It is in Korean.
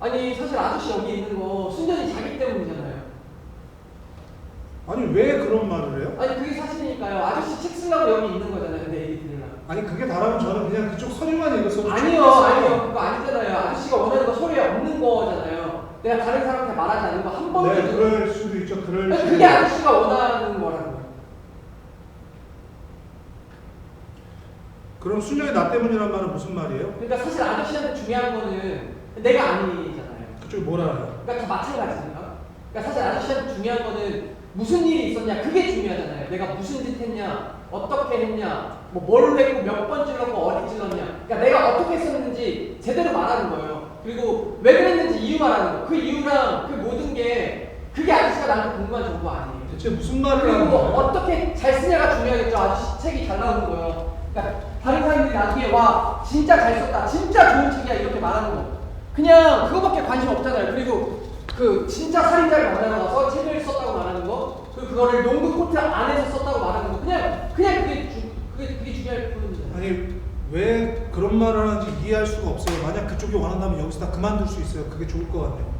아니 사실 아저씨 여기 있는 거 순전히 자기 때문이잖아요. 아니 왜 그런 말을 해요? 아니 그게 사실이니까요. 아저씨 책 쓰려고 여기 있는 거잖아요. 내 얘기 들으려고. 아니 그게 다라면 저는 그냥 그쪽 서류만 읽었어도 아니요, 충분했어요. 아니요, 그거 아니잖아요. 아저씨가 원하는 거 소리에 없는 거잖아요. 내가 다른 사람한테 말하지 않는 거 한 번도. 네, 그럴 수도 있죠. 그럴 아니, 수도 그게 있죠. 아저씨가 원하는 거라는 거예요. 그럼 순전히 나 때문이란 말은 무슨 말이에요? 그러니까 사실 아저씨한테 중요한 거는 내가 아니잖아요. 그쪽이 뭘 알아요? 그러니까 다 마찬가지잖아요. 그러니까 사실 아저씨한테 중요한 거는 무슨 일이 있었냐 그게 중요하잖아요. 내가 무슨 짓 했냐, 어떻게 했냐, 뭐뭘 했고 몇 번 찔렀고 어디 찔렀냐. 그러니까 내가 어떻게 했었는지 제대로 말하는 거예요. 그리고 왜 그랬는지 이유 말하는 거. 그 이유랑 그 모든 게 그게 아저씨가 나한테 궁금한 정보 아니에요. 대체 무슨 말을 하는 그리고 거예요? 어떻게 잘 쓰냐가 중요하겠죠. 아저씨 책이 잘 나오는 거예요. 그러니까 다른 사람들이 나중에 와 진짜 잘 썼다, 진짜 좋은 책이야 이렇게 말하는 거. 그냥 그거밖에 관심 없잖아요. 그리고 그 진짜 살인자를 만나러 가서 책을 썼다고 말하는 거, 그리고 그거를 농구 코트 안에서 썼다고 말하는 거, 그냥 그냥 그게 주, 그게 그게 중요할 뿐이죠. 아니 왜 그런 말을 하는지 이해할 수가 없어요. 만약 그쪽이 원한다면 여기서 다 그만둘 수 있어요. 그게 좋을 것 같네요.